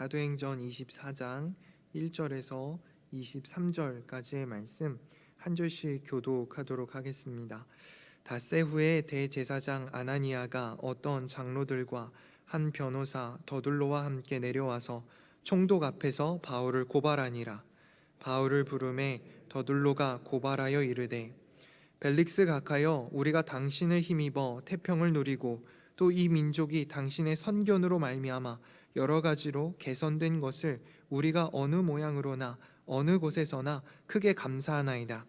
사도행전 24장 1절에서 23절까지의 말씀 한 절씩 교독하도록 하겠습니다. 닷새 후에 대제사장 아나니아가 어떤 장로들과 한 변호사 더둘로와 함께 내려와서 총독 앞에서 바울을 고발하니라. 바울을 부름에 더둘로가 고발하여 이르되 벨릭스 각하여 우리가 당신을 힘입어 태평을 누리고 또 이 민족이 당신의 선견으로 말미암아 여러 가지로 개선된 것을 우리가 어느 모양으로나 어느 곳에서나 크게 감사하나이다.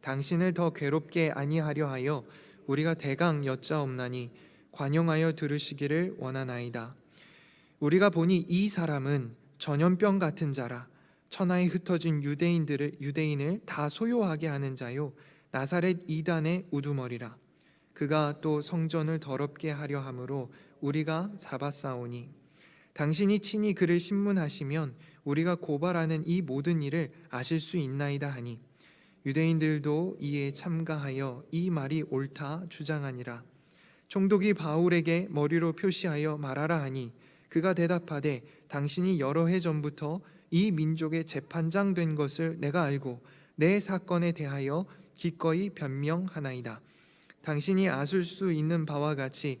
당신을 더 괴롭게 아니하려 하여 우리가 대강 여짜옵나니 관용하여 들으시기를 원하나이다. 우리가 보니 이 사람은 전염병 같은 자라 천하에 흩어진 유대인들을 유대인을 다 소요하게 하는 자요 나사렛 이단의 우두머리라. 그가 또 성전을 더럽게 하려 함으로 우리가 잡았사오니 당신이 친히 그를 신문하시면 우리가 고발하는 이 모든 일을 아실 수 있나이다 하니 유대인들도 이에 참가하여 이 말이 옳다 주장하니라. 총독이 바울에게 머리로 표시하여 말하라 하니 그가 대답하되 당신이 여러 해 전부터 이 민족의 재판장 된 것을 내가 알고 내 사건에 대하여 기꺼이 변명하나이다. 당신이 아실 수 있는 바와 같이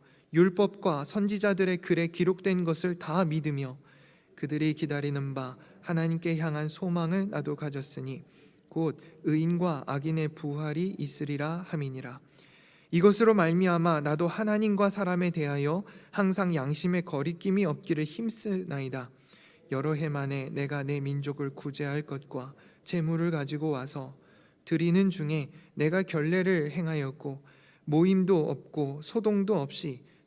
율법과 선지자들의 글에 기록된 것을 다 믿으며 그들이 기다리는 바 하나님께 향한 소망을 나도 가졌으니 곧 의인과 악인의 부활이 있으리라 함이니라. 이것으로 말미암아 나도 하나님과 사람에 대하여 항상 양심의 거리낌이 없기를 힘쓰나이다. 여러 해 만에 내가 내 민족을 구제할 것과 재물을 가지고 와서 드리는 중에 내가 결례를 행하였고 모임도 없고 소동도 없이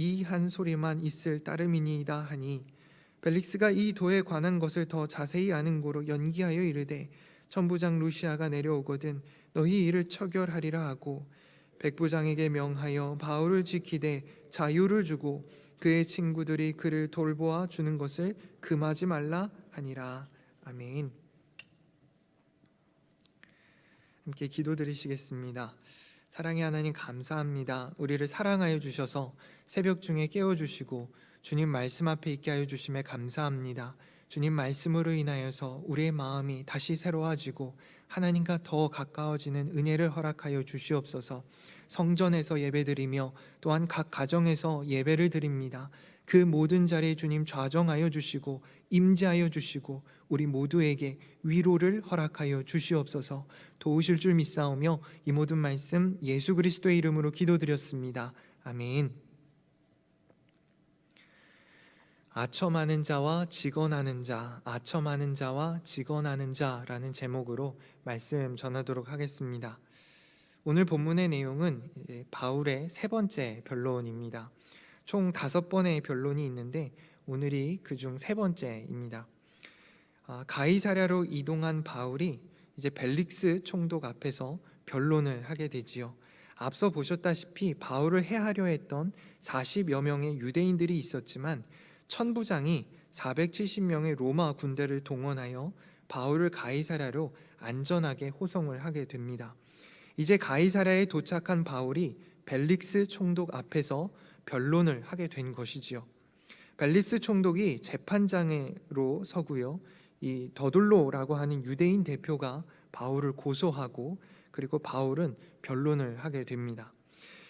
이 한 소리만 있을 따름이니이다 하니 벨릭스가 이 도에 관한 것을 더 자세히 아는 고로 연기하여 이르되 천부장 루시아가 내려오거든 너희 이를 처결하리라 하고 백부장에게 명하여 바울을 지키되 자유를 주고 그의 친구들이 그를 돌보아 주는 것을 금하지 말라 하니라 아멘. 함께 기도드리시겠습니다. 사랑의 하나님 감사합니다. 우리를 사랑하여 주셔서 새벽 중에 깨워 주시고 주님 말씀 앞에 있게 하여 주심에 감사합니다. 주님 말씀으로 인하여서 우리의 마음이 다시 새로워지고 하나님과 더 가까워지는 은혜를 허락하여 주시옵소서. 성전에서 예배드리며 또한 각 가정에서 예배를 드립니다. 그 모든 자리에 주님 좌정하여 주시고 임재하여 주시고 우리 모두에게 위로를 허락하여 주시옵소서. 도우실 줄 믿사오며 이 모든 말씀 예수 그리스도의 이름으로 기도드렸습니다. 아멘. 아첨하는 자와 직언하는 자, 아첨하는 자와 직언하는 자라는 제목으로 말씀 전하도록 하겠습니다. 오늘 본문의 내용은 바울의 세 번째 변론입니다. 총 다섯 번의 변론이 있는데 오늘이 그중 세 번째입니다. 아, 가이사랴로 이동한 바울이 이제 벨릭스 총독 앞에서 변론을 하게 되지요. 앞서 보셨다시피 바울을 해하려 했던 40여 명의 유대인들이 있었지만 천부장이 470명의 로마 군대를 동원하여 바울을 가이사랴로 안전하게 호송을 하게 됩니다. 이제 가이사랴에 도착한 바울이 벨릭스 총독 앞에서 변론을 하게 된 것이지요. 벨리스 총독이 재판장으로 서고요. 이 더둘로라고 하는 유대인 대표가 바울을 고소하고 그리고 바울은 변론을 하게 됩니다.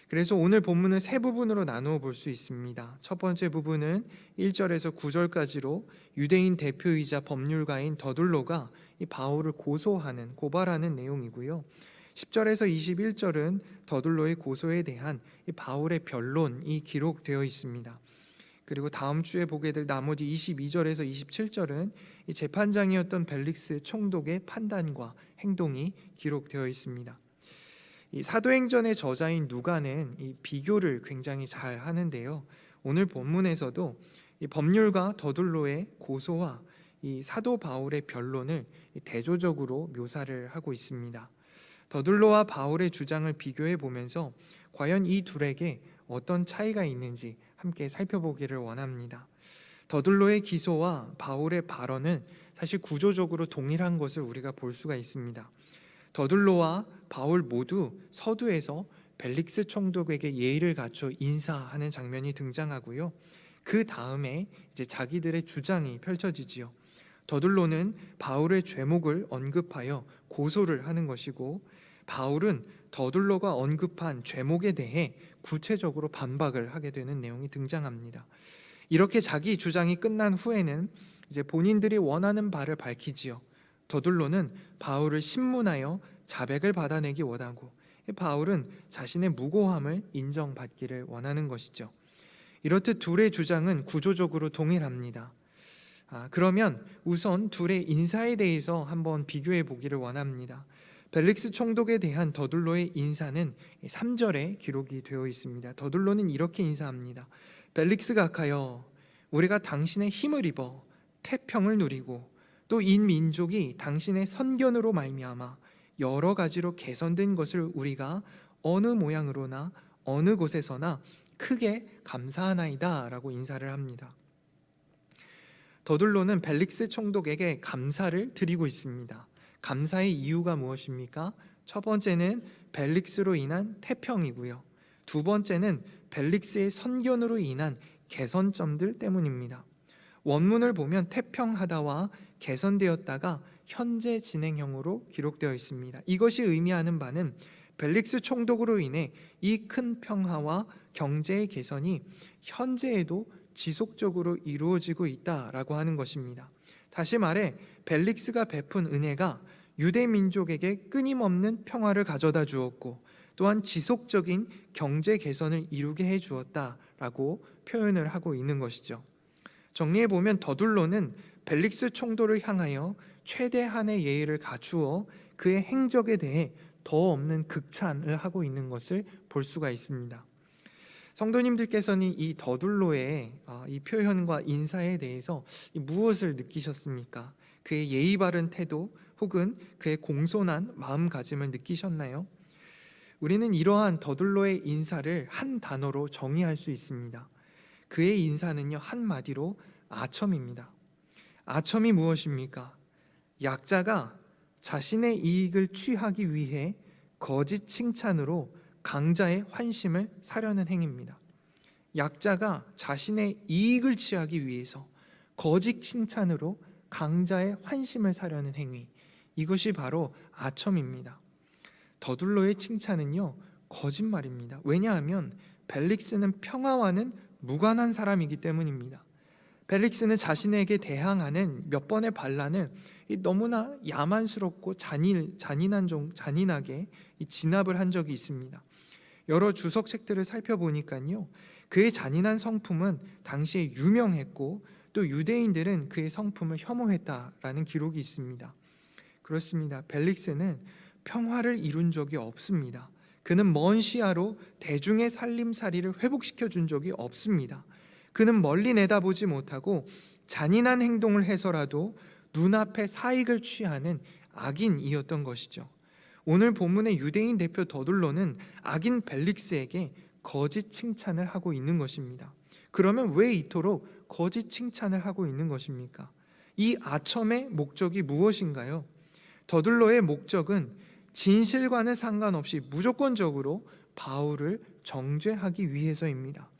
그래서 오늘 본문은 세 부분으로 나누어 볼 수 있습니다. 첫 번째 부분은 1절에서 9절까지로 유대인 대표이자 법률가인 더둘로가 이 바울을 고소하는 고발하는 내용이고요. 10절에서 21절은 더둘로의 고소에 대한 이 바울의 변론이 기록되어 있습니다. 그리고 다음 주에 보게 될 나머지 22절에서 27절은 이 재판장이었던 벨릭스 총독의 판단과 행동이 기록되어 있습니다. 이 사도행전의 저자인 누가는 이 비교를 굉장히 잘 하는데요. 오늘 본문에서도 이 법률가 더둘로의 고소와 이 사도 바울의 변론을 대조적으로 묘사를 하고 있습니다. 더둘로와 바울의 주장을 비교해 보면서 과연 이 둘에게 어떤 차이가 있는지 함께 살펴보기를 원합니다. 더둘로의 기소와 바울의 발언은 사실 구조적으로 동일한 것을 우리가 볼 수가 있습니다. 더둘로와 바울 모두 서두에서 벨릭스 총독에게 예의를 갖춰 인사하는 장면이 등장하고요. 그 다음에 이제 자기들의 주장이 펼쳐지지요. 더둘로는 바울의 죄목을 언급하여 고소를 하는 것이고 바울은 더둘로가 언급한 죄목에 대해 구체적으로 반박을 하게 되는 내용이 등장합니다. 이렇게 자기 주장이 끝난 후에는 이제 본인들이 원하는 바를 밝히지요. 더둘로는 바울을 신문하여 자백을 받아내기 원하고 바울은 자신의 무고함을 인정받기를 원하는 것이죠. 이렇듯 둘의 주장은 구조적으로 동일합니다. 아, 그러면 우선 둘의 인사에 대해서 한번 비교해 보기를 원합니다. 벨릭스 총독에 대한 더둘로의 인사는 3절에 기록이 되어 있습니다. 더둘로는 이렇게 인사합니다. 벨릭스 각하여 우리가 당신의 힘을 입어 태평을 누리고 또 인민족이 당신의 선견으로 말미암아 여러 가지로 개선된 것을 우리가 어느 모양으로나 어느 곳에서나 크게 감사하나이다라고 인사를 합니다. 더둘로는 벨릭스 총독에게 감사를 드리고 있습니다. 감사의 이유가 무엇입니까? 첫 번째는 벨릭스로 인한 태평이고요. 두 번째는 벨릭스의 선견으로 인한 개선점들 때문입니다. 원문을 보면 태평하다와 개선되었다가 현재 진행형으로 기록되어 있습니다. 이것이 의미하는 바는 벨릭스 총독으로 인해 이 큰 평화와 경제의 개선이 현재에도 지속적으로 이루어지고 있다라고 하는 것입니다. 다시 말해 벨릭스가 베푼 은혜가 유대 민족에게 끊임없는 평화를 가져다 주었고 또한 지속적인 경제 개선을 이루게 해 주었다라고 표현을 하고 있는 것이죠. 정리해 보면 더둘로는 벨릭스 총독을 향하여 최대한의 예의를 갖추어 그의 행적에 대해 더 없는 극찬을 하고 있는 것을 볼 수가 있습니다. 성도님들께서는 이 더둘로의 아, 이 표현과 인사에 대해서 무엇을 느끼셨습니까? 그의 예의 바른 태도 혹은 그의 공손한 마음가짐을 느끼셨나요? 우리는 이러한 더둘로의 인사를 한 단어로 정의할 수 있습니다. 그의 인사는요 한마디로 아첨입니다. 아첨이 무엇입니까? 약자가 자신의 이익을 취하기 위해 거짓 칭찬으로 강자의 환심을 사려는 행위입니다. 약자가 자신의 이익을 취하기 위해서 거짓 칭찬으로 강자의 환심을 사려는 행위. 이것이 바로 아첨입니다. 더둘로의 칭찬은요, 거짓말입니다. 왜냐하면 벨릭스는 평화와는 무관한 사람이기 때문입니다. 벨릭스는 자신에게 대항하는 몇 번의 반란을 너무나 야만스럽고 잔인, 잔인한 종, 잔인하게 진압을 한 적이 있습니다. 여러 주석 책들을 살펴보니까요, 그의 잔인한 성품은 당시에 유명했고 또 유대인들은 그의 성품을 혐오했다라는 기록이 있습니다. 그렇습니다. 벨릭스는 평화를 이룬 적이 없습니다. 그는 먼 시야로 대중의 살림살이를 회복시켜 준 적이 없습니다. 그는 멀리 내다보지 못하고 잔인한 행동을 해서라도 눈앞에 사익을 취하는 악인이었던 것이죠. 오늘 본문의 유대인 대표 더둘로는 악인 벨릭스에게 거짓 칭찬을 하고 있는 것입니다. 그러면 왜 이토록 거짓 칭찬을 하고 있는 것입니까? 이 아첨의 목적이 무엇인가요? 더둘로의 목적은 진실과는 상관없이 무조건적으로 바울을 정죄하기 위해서입니다.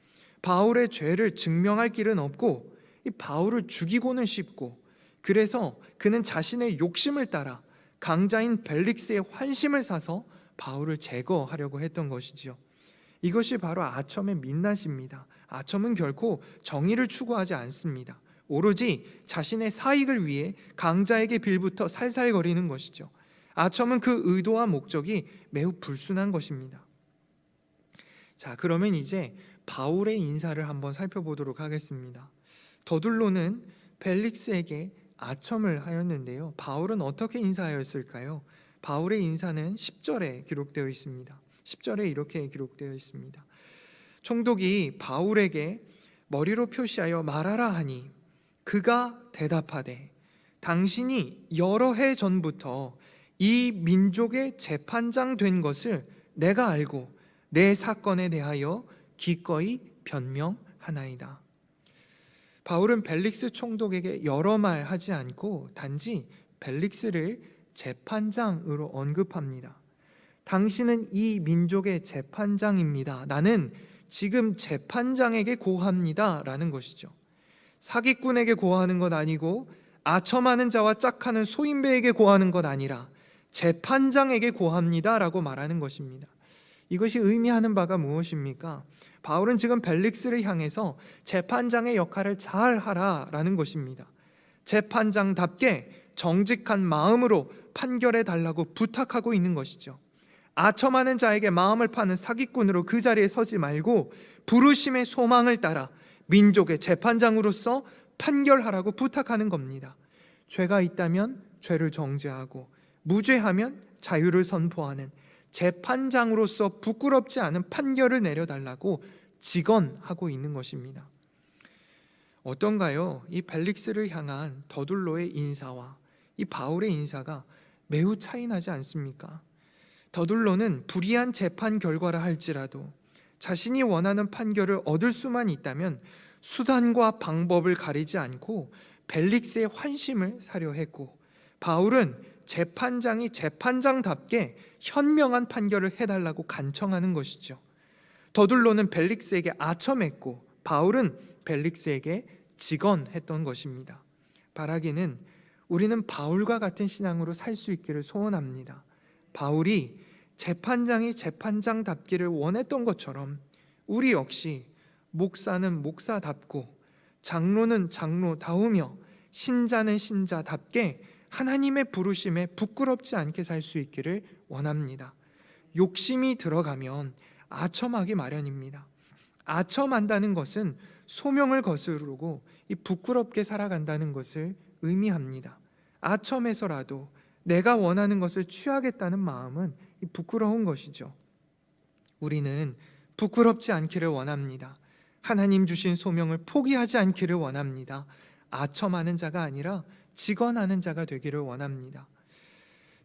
바울의 죄를 증명할 길은 없고 이 바울을 죽이고는 싶고 그래서 그는 자신의 욕심을 따라 강자인 벨릭스의 환심을 사서 바울을 제거하려고 했던 것이지요. 이것이 바로 아첨의 민낯입니다. 아첨은 결코 정의를 추구하지 않습니다. 오로지 자신의 사익을 위해 강자에게 빌부터 살살거리는 것이죠. 아첨은 그 의도와 목적이 매우 불순한 것입니다. 자, 그러면 이제 바울의 인사를 한번 살펴보도록 하겠습니다. 더둘로는 벨릭스에게 아첨을 하였는데요. 바울은 어떻게 인사하였을까요? 바울의 인사는 10절에 기록되어 있습니다. 10절에 이렇게 기록되어 있습니다. 총독이 바울에게 머리로 표시하여 말하라 하니 그가 대답하되 당신이 여러 해 전부터 이 민족의 재판장 된 것을 내가 알고 내 사건에 대하여 기꺼이 변명하나이다. 바울은 벨릭스 총독에게 여러 말 하지 않고 단지 벨릭스를 재판장으로 언급합니다. 당신은 이 민족의 재판장입니다. 나는 지금 재판장에게 고합니다. 라는 것이죠. 사기꾼에게 고하는 것 아니고 아첨하는 자와 짝하는 소인배에게 고하는 것 아니라 재판장에게 고합니다. 라고 말하는 것입니다. 이것이 의미하는 바가 무엇입니까? 바울은 지금 벨릭스를 향해서 재판장의 역할을 잘 하라라는 것입니다. 재판장답게 정직한 마음으로 판결해 달라고 부탁하고 있는 것이죠. 아첨하는 자에게 마음을 파는 사기꾼으로 그 자리에 서지 말고 부르심의 소망을 따라 민족의 재판장으로서 판결하라고 부탁하는 겁니다. 죄가 있다면 죄를 정죄하고 무죄하면 자유를 선포하는 재판장으로서 부끄럽지 않은 판결을 내려달라고 직언하고 있는 것입니다. 어떤가요? 이 벨릭스를 향한 더둘로의 인사와 이 바울의 인사가 매우 차이나지 않습니까? 더둘로는 불이한 재판 결과라 할지라도 자신이 원하는 판결을 얻을 수만 있다면 수단과 방법을 가리지 않고 벨릭스의 환심을 사려 했고 바울은 재판장이 재판장답게 현명한 판결을 해달라고 간청하는 것이죠. 더둘로는 벨릭스에게 아첨했고 바울은 벨릭스에게 직언했던 것입니다. 바라기는 우리는 바울과 같은 신앙으로 살 수 있기를 소원합니다. 바울이 재판장이 재판장답기를 원했던 것처럼 우리 역시 목사는 목사답고 장로는 장로다우며 신자는 신자답게 하나님의 부르심에 부끄럽지 않게 살 수 있기를 원합니다. 욕심이 들어가면 아첨하기 마련입니다. 아첨한다는 것은 소명을 거스르고 이 부끄럽게 살아간다는 것을 의미합니다. 아첨해서라도 내가 원하는 것을 취하겠다는 마음은 이 부끄러운 것이죠. 우리는 부끄럽지 않기를 원합니다. 하나님 주신 소명을 포기하지 않기를 원합니다. 아첨하는 자가 아니라 직언하는 자가 되기를 원합니다.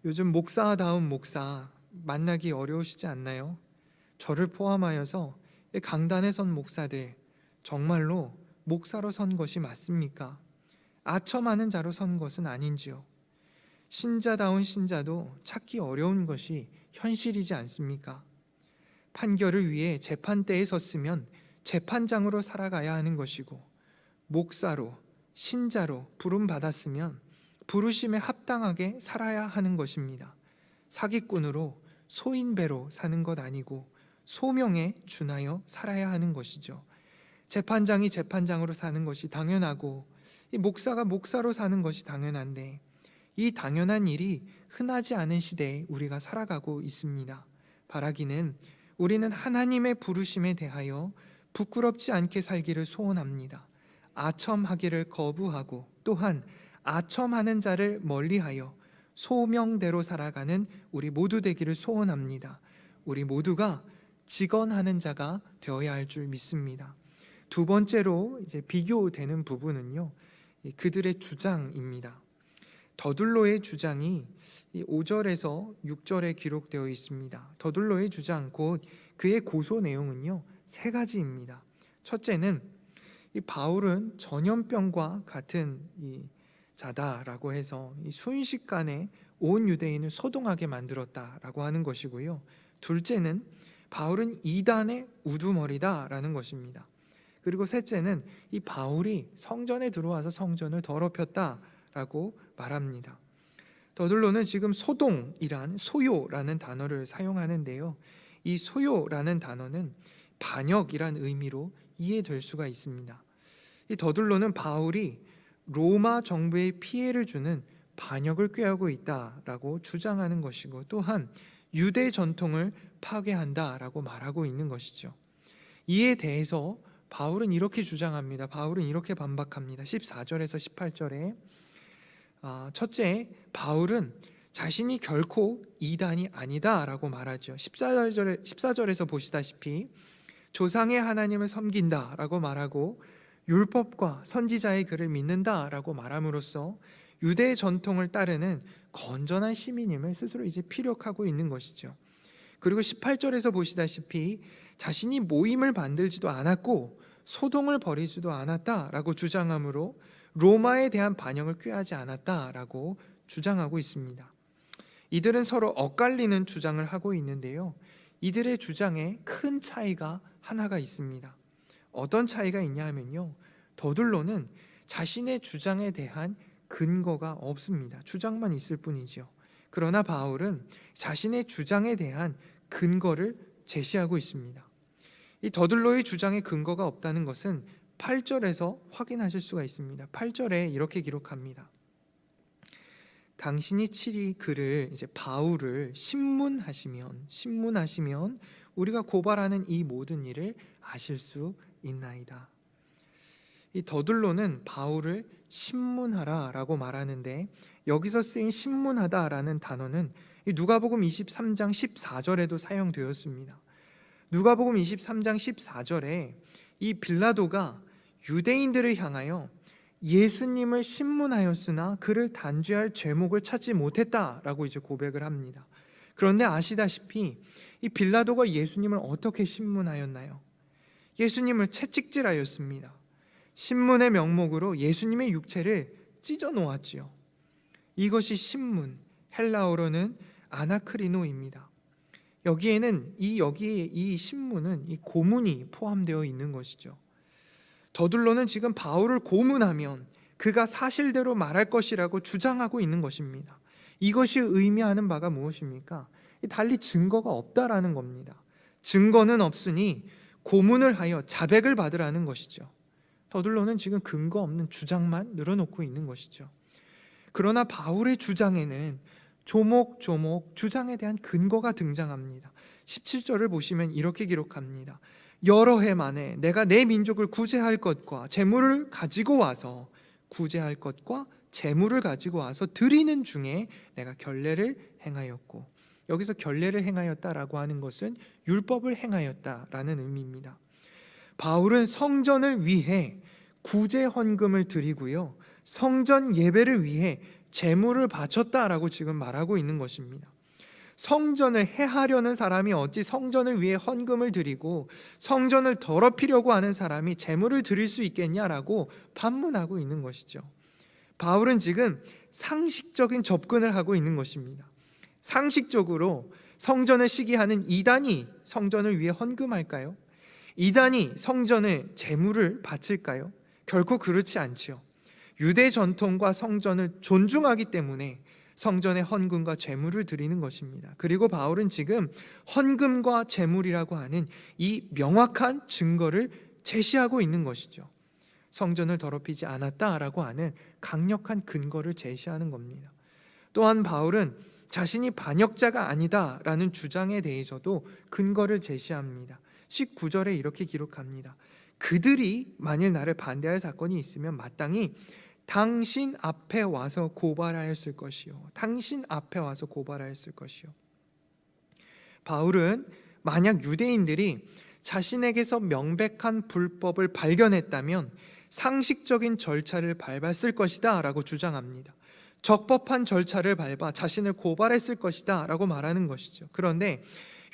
요즘 목사다운 목사 만나기 어려우시지 않나요? 저를 포함하여서 강단에 선 목사들 정말로 목사로 선 것이 맞습니까? 아첨하는 자로 선 것은 아닌지요? 신자다운 신자도 찾기 어려운 것이 현실이지 않습니까? 판결을 위해 재판대에 섰으면 재판장으로 살아가야 하는 것이고 목사로 신자로 부름 받았으면 부르심에 합당하게 살아야 하는 것입니다. 사기꾼으로 소인배로 사는 것 아니고 소명에 준하여 살아야 하는 것이죠. 재판장이 재판장으로 사는 것이 당연하고 이 목사가 목사로 사는 것이 당연한데 이 당연한 일이 흔하지 않은 시대에 우리가 살아가고 있습니다. 바라기는 우리는 하나님의 부르심에 대하여 부끄럽지 않게 살기를 소원합니다. 아첨하기를 거부하고 또한 아첨하는 자를 멀리하여 소명대로 살아가는 우리 모두 되기를 소원합니다. 우리 모두가 직언하는 자가 되어야 할 줄 믿습니다. 두 번째로 이제 비교되는 부분은요. 그들의 주장입니다. 더둘로의 주장이 5절에서 6절에 기록되어 있습니다. 더둘로의 주장 곧 그의 고소 내용은요. 세 가지입니다. 첫째는 이 바울은 전염병과 같은 이 자다라고 해서 이 순식간에 온 유대인을 소동하게 만들었다라고 하는 것이고요. 둘째는 바울은 이단의 우두머리다라는 것입니다. 그리고 셋째는 이 바울이 성전에 들어와서 성전을 더럽혔다라고 말합니다. 더들로는 지금 소동이란 소요라는 단어를 사용하는데요. 이 소요라는 단어는 반역이란 의미로 이해될 수가 있습니다. 이 더들로는 바울이 로마 정부에 피해를 주는 반역을 꾀하고 있다라고 주장하는 것이고 또한 유대 전통을 파괴한다라고 말하고 있는 것이죠. 이에 대해서 바울은 이렇게 주장합니다. 바울은 이렇게 반박합니다. 14절에서 18절에 아, 첫째 바울은 자신이 결코 이단이 아니다라고 말하죠. 14절에 14절에서 보시다시피 조상의 하나님을 섬긴다라고 말하고 율법과 선지자의 글을 믿는다라고 말함으로써 유대 전통을 따르는 건전한 시민임을 스스로 이제 피력하고 있는 것이죠. 그리고 18절에서 보시다시피 자신이 모임을 만들지도 않았고 소동을 벌이지도 않았다라고 주장하므로 로마에 대한 반영을 꾀하지 않았다라고 주장하고 있습니다. 이들은 서로 엇갈리는 주장을 하고 있는데요. 이들의 주장에 큰 차이가 하나가 있습니다. 어떤 차이가 있냐 하면요. 더들로는 자신의 주장에 대한 근거가 없습니다. 주장만 있을 뿐이죠. 그러나 바울은 자신의 주장에 대한 근거를 제시하고 있습니다. 이 더들로의 주장에 근거가 없다는 것은 8절에서 확인하실 수가 있습니다. 8절에 이렇게 기록합니다. 당신이 칠이 그를 이제 바울을 신문하시면 신문하시면 우리가 고발하는 이 모든 일을 아실 수 있나이다. 이 더들로는 바울을 신문하라라고 말하는데 여기서 쓰인 신문하다라는 단어는 이 누가복음 23장 14절에도 사용되었습니다. 누가복음 23장 14절에 이 빌라도가 유대인들을 향하여 예수님을 신문하였으나 그를 단죄할 죄목을 찾지 못했다라고 이제 고백을 합니다. 그런데 아시다시피 이 빌라도가 예수님을 어떻게 신문하였나요? 예수님을 채찍질하였습니다. 신문의 명목으로 예수님의 육체를 찢어 놓았지요. 이것이 신문, 헬라어로는 아나크리노입니다. 여기에는 이 여기에 이 신문은 이 고문이 포함되어 있는 것이죠. 더둘로는 지금 바울을 고문하면 그가 사실대로 말할 것이라고 주장하고 있는 것입니다. 이것이 의미하는 바가 무엇입니까? 달리 증거가 없다라는 겁니다. 증거는 없으니 고문을 하여 자백을 받으라는 것이죠. 더둘로는 지금 근거 없는 주장만 늘어놓고 있는 것이죠. 그러나 바울의 주장에는 조목조목 주장에 대한 근거가 등장합니다. 17절을 보시면 이렇게 기록합니다. 여러 해 만에 내가 내 민족을 구제할 것과 재물을 가지고 와서 구제할 것과 재물을 가지고 와서 드리는 중에 내가 결례를 행하였고 여기서 결례를 행하였다라고 하는 것은 율법을 행하였다라는 의미입니다. 바울은 성전을 위해 구제 헌금을 드리고요. 성전 예배를 위해 재물을 바쳤다라고 지금 말하고 있는 것입니다. 성전을 해하려는 사람이 어찌 성전을 위해 헌금을 드리고 성전을 더럽히려고 하는 사람이 재물을 드릴 수 있겠냐라고 반문하고 있는 것이죠. 바울은 지금 상식적인 접근을 하고 있는 것입니다. 상식적으로 성전을 시기하는 이단이 성전을 위해 헌금할까요? 이단이 성전을 재물을 바칠까요? 결코 그렇지 않지요. 유대 전통과 성전을 존중하기 때문에 성전에 헌금과 재물을 드리는 것입니다. 그리고 바울은 지금 헌금과 재물이라고 하는 이 명확한 증거를 제시하고 있는 것이죠. 성전을 더럽히지 않았다라고 하는 강력한 근거를 제시하는 겁니다. 또한 바울은 자신이 반역자가 아니다라는 주장에 대해서도 근거를 제시합니다. 19절에 이렇게 기록합니다. 그들이 만일 나를 반대할 사건이 있으면 마땅히 당신 앞에 와서 고발하였을 것이요. 당신 앞에 와서 고발하였을 것이요. 바울은 만약 유대인들이 자신에게서 명백한 불법을 발견했다면 상식적인 절차를 밟았을 것이다 라고 주장합니다. 적법한 절차를 밟아 자신을 고발했을 것이다 라고 말하는 것이죠. 그런데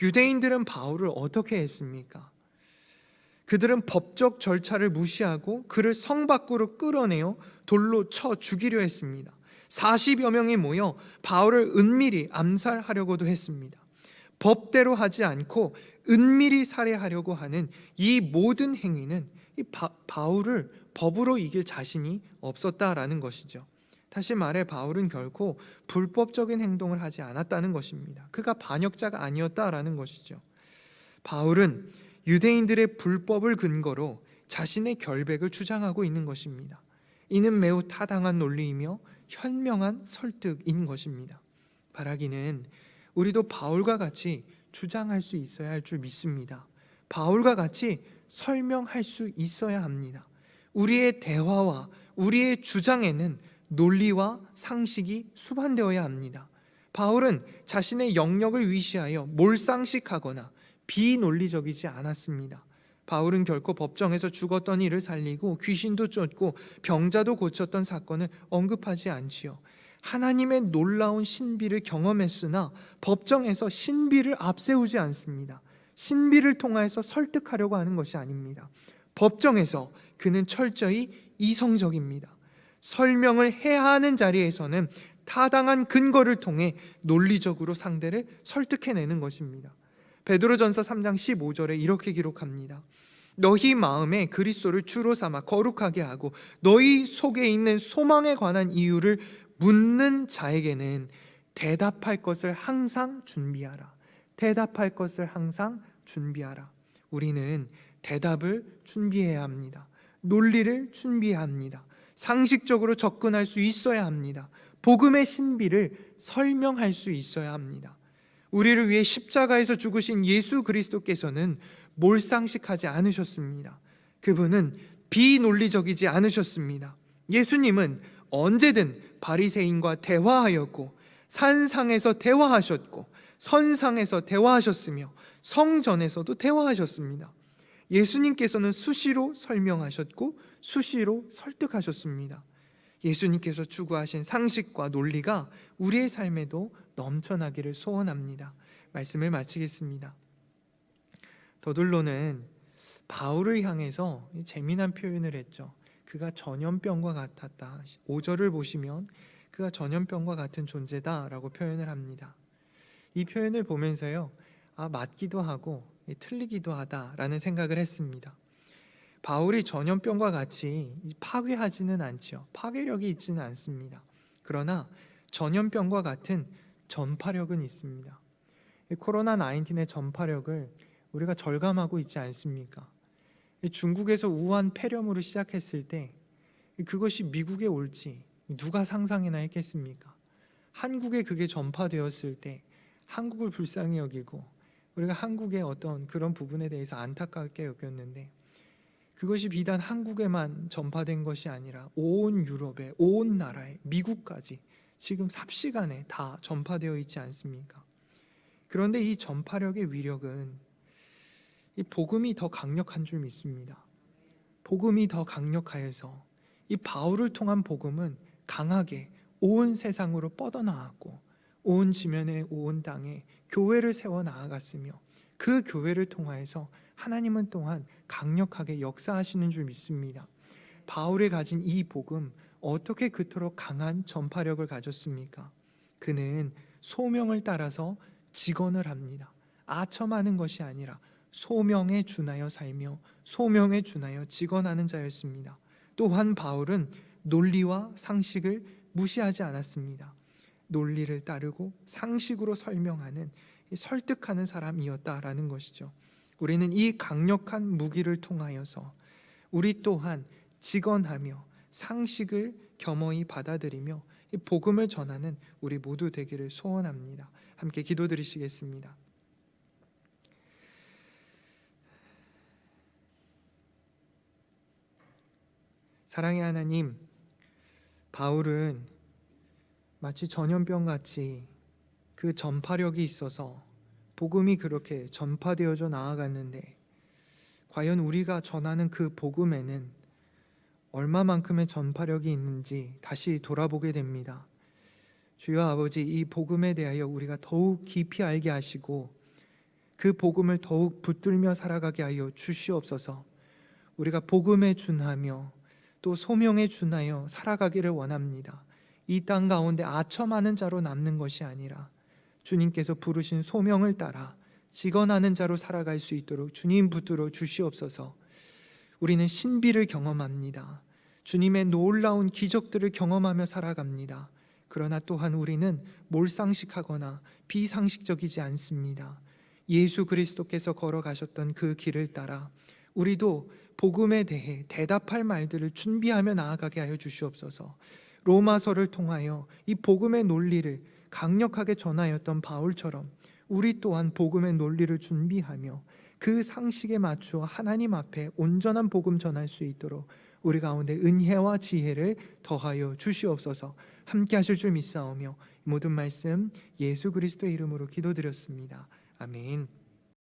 유대인들은 바울을 어떻게 했습니까? 그들은 법적 절차를 무시하고 그를 성 밖으로 끌어내어 돌로 쳐 죽이려 했습니다. 40여 명이 모여 바울을 은밀히 암살하려고도 했습니다. 법대로 하지 않고 은밀히 살해하려고 하는 이 모든 행위는 이 바, 바울을 법으로 이길 자신이 없었다라는 것이죠. 다시 말해 바울은 결코 불법적인 행동을 하지 않았다는 것입니다. 그가 반역자가 아니었다라는 것이죠. 바울은 유대인들의 불법을 근거로 자신의 결백을 주장하고 있는 것입니다. 이는 매우 타당한 논리이며 현명한 설득인 것입니다. 바라기는 우리도 바울과 같이 주장할 수 있어야 할 줄 믿습니다. 바울과 같이 설명할 수 있어야 합니다. 우리의 대화와 우리의 주장에는 논리와 상식이 수반되어야 합니다. 바울은 자신의 영역을 위시하여 몰상식하거나 비논리적이지 않았습니다. 바울은 결코 법정에서 죽었던 이를 살리고 귀신도 쫓고 병자도 고쳤던 사건을 언급하지 않지요. 하나님의 놀라운 신비를 경험했으나 법정에서 신비를 앞세우지 않습니다. 신비를 통하여서 설득하려고 하는 것이 아닙니다. 법정에서 그는 철저히 이성적입니다. 설명을 해야 하는 자리에서는 타당한 근거를 통해 논리적으로 상대를 설득해내는 것입니다. 베드로전서 3장 15절에 이렇게 기록합니다. 너희 마음에 그리스도를 주로 삼아 거룩하게 하고 너희 속에 있는 소망에 관한 이유를 묻는 자에게는 대답할 것을 항상 준비하라. 대답할 것을 항상 준비하라. 우리는 대답을 준비해야 합니다. 논리를 준비해야 합니다. 상식적으로 접근할 수 있어야 합니다. 복음의 신비를 설명할 수 있어야 합니다. 우리를 위해 십자가에서 죽으신 예수 그리스도께서는 몰상식하지 않으셨습니다. 그분은 비논리적이지 않으셨습니다. 예수님은 언제든 바리새인과 대화하였고 산상에서 대화하셨고 선상에서 대화하셨으며 성전에서도 대화하셨습니다. 예수님께서는 수시로 설명하셨고 수시로 설득하셨습니다. 예수님께서 추구하신 상식과 논리가 우리의 삶에도 넘쳐나기를 소원합니다. 말씀을 마치겠습니다. 더둘로는 바울을 향해서 재미난 표현을 했죠. 그가 전염병과 같았다. 5절을 보시면 그가 전염병과 같은 존재다라고 표현을 합니다. 이 표현을 보면서요. 아, 맞기도 하고 틀리기도 하다라는 생각을 했습니다. 바울이 전염병과 같이 파괴하지는 않죠. 파괴력이 있지는 않습니다. 그러나 전염병과 같은 전파력은 있습니다. 코로나 19의 전파력을 우리가 절감하고 있지 않습니까? 중국에서 우한 폐렴으로 시작했을 때 그것이 미국에 올지 누가 상상이나 했겠습니까? 한국에 그게 전파되었을 때 한국을 불쌍히 여기고 우리가 한국의 어떤 그런 부분에 대해서 안타깝게 여겼는데 그것이 비단 한국에만 전파된 것이 아니라 온 유럽에 온 나라에 미국까지 지금 삽시간에 다 전파되어 있지 않습니까? 그런데 이 전파력의 위력은 이 복음이 더 강력한 줄 믿습니다. 복음이 더 강력하여서 이 바울을 통한 복음은 강하게 온 세상으로 뻗어나왔고 온 지면에 온 땅에 교회를 세워 나아갔으며 그 교회를 통하여서 하나님은 또한 강력하게 역사하시는 줄 믿습니다. 바울이 가진 이 복음 어떻게 그토록 강한 전파력을 가졌습니까? 그는 소명을 따라서 직언을 합니다. 아첨하는 것이 아니라 소명에 준하여 살며 소명에 준하여 직언하는 자였습니다. 또한 바울은 논리와 상식을 무시하지 않았습니다. 논리를 따르고 상식으로 설명하는 설득하는 사람이었다라는 것이죠. 우리는 이 강력한 무기를 통하여서 우리 또한 직언하며 상식을 겸허히 받아들이며 복음을 전하는 우리 모두 되기를 소원합니다. 함께 기도드리시겠습니다. 사랑의 하나님, 바울은 마치 전염병 같이 그 전파력이 있어서 복음이 그렇게 전파되어져 나아갔는데 과연 우리가 전하는 그 복음에는 얼마만큼의 전파력이 있는지 다시 돌아보게 됩니다. 주여 아버지 이 복음에 대하여 우리가 더욱 깊이 알게 하시고 그 복음을 더욱 붙들며 살아가게 하여 주시옵소서. 우리가 복음에 준하며 또 소명에 준하여 살아가기를 원합니다. 이 땅 가운데 아첨하는 자로 남는 것이 아니라 주님께서 부르신 소명을 따라 직언하는 자로 살아갈 수 있도록 주님 붙들어 주시옵소서. 우리는 신비를 경험합니다. 주님의 놀라운 기적들을 경험하며 살아갑니다. 그러나 또한 우리는 몰상식하거나 비상식적이지 않습니다. 예수 그리스도께서 걸어가셨던 그 길을 따라 우리도 복음에 대해 대답할 말들을 준비하며 나아가게 하여 주시옵소서. 로마서를 통하여 이 복음의 논리를 강력하게 전하였던 바울처럼 우리 또한 복음의 논리를 준비하며 그 상식에 맞추어 하나님 앞에 온전한 복음 전할 수 있도록 우리 가운데 은혜와 지혜를 더하여 주시옵소서. 함께 하실 줄 믿사오며 이 모든 말씀 예수 그리스도의 이름으로 기도드렸습니다. 아멘.